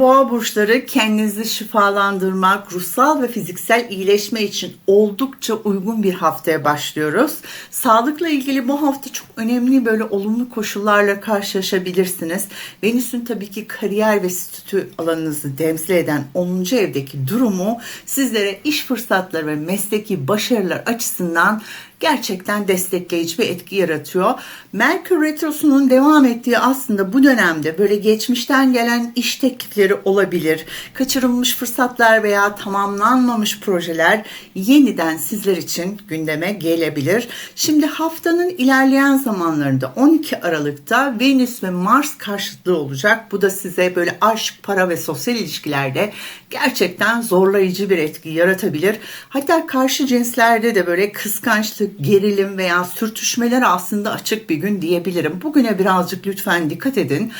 Boğa burçları kendinizi şifalandırmak, ruhsal ve fiziksel iyileşme için oldukça uygun bir haftaya başlıyoruz. Sağlıkla ilgili bu hafta çok önemli böyle olumlu koşullarla karşılaşabilirsiniz. Venüs'ün tabii ki kariyer ve statü alanınızı temsil eden 10. evdeki durumu sizlere iş fırsatları ve mesleki başarılar açısından gerçekten destekleyici bir etki yaratıyor. Merkür Retrosu'nun devam ettiği aslında bu dönemde böyle geçmişten gelen iş teklifleri olabilir. Kaçırılmış fırsatlar veya tamamlanmamış projeler yeniden sizler için gündeme gelebilir. Şimdi haftanın ilerleyen zamanlarında 12 Aralık'ta Venüs ve Mars karşıtlığı olacak. Bu da size böyle aşk, para ve sosyal ilişkilerde gerçekten zorlayıcı bir etki yaratabilir. Hatta karşı cinslerde de böyle kıskançlık, gerilim veya sürtüşmeler aslında açık bir gün diyebilirim. Bugüne birazcık lütfen dikkat edin.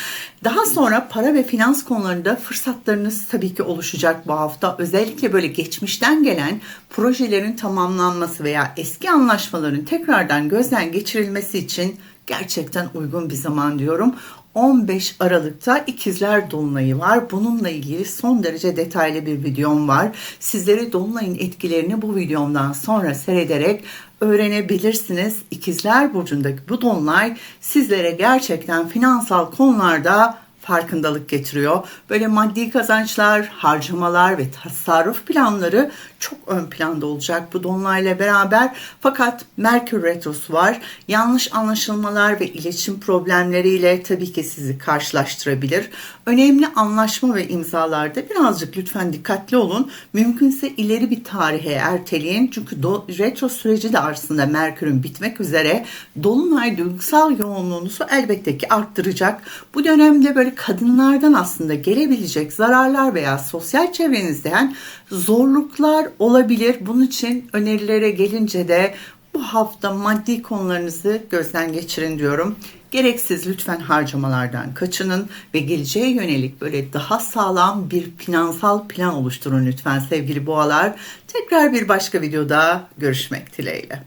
Daha sonra para ve finans konularında fırsatlarınız tabii ki oluşacak bu hafta. Özellikle böyle geçmişten gelen projelerin tamamlanması veya eski anlaşmaların tekrardan gözden geçirilmesi için gerçekten uygun bir zaman diyorum. 15 Aralık'ta ikizler Dolunay'ı var. Bununla ilgili son derece detaylı bir videom var. Sizlere Dolunay'ın etkilerini bu videomdan sonra seyrederek öğrenebilirsiniz. İkizler Burcu'ndaki bu Dolunay sizlere gerçekten finansal konularda farkındalık getiriyor. Böyle maddi kazançlar, harcamalar ve tasarruf planları çok ön planda olacak bu dolunayla beraber. Fakat Merkür Retrosu var. Yanlış anlaşılmalar ve iletişim problemleriyle tabii ki sizi karşılaştırabilir. Önemli anlaşma ve imzalarda birazcık lütfen dikkatli olun. Mümkünse ileri bir tarihe erteleyin. Çünkü do, retro süreci de aslında Merkür'ün bitmek üzere. Dolunay duygusal yoğunluğunuzu elbette ki arttıracak. Bu dönemde böyle kadınlardan aslında gelebilecek zararlar veya sosyal çevrenizden zorluklar olabilir. Bunun için önerilere gelince de bu hafta maddi konularınızı gözden geçirin diyorum. Gereksiz lütfen harcamalardan kaçının ve geleceğe yönelik böyle daha sağlam bir finansal plan oluşturun lütfen sevgili boğalar. Tekrar bir başka videoda görüşmek dileğiyle.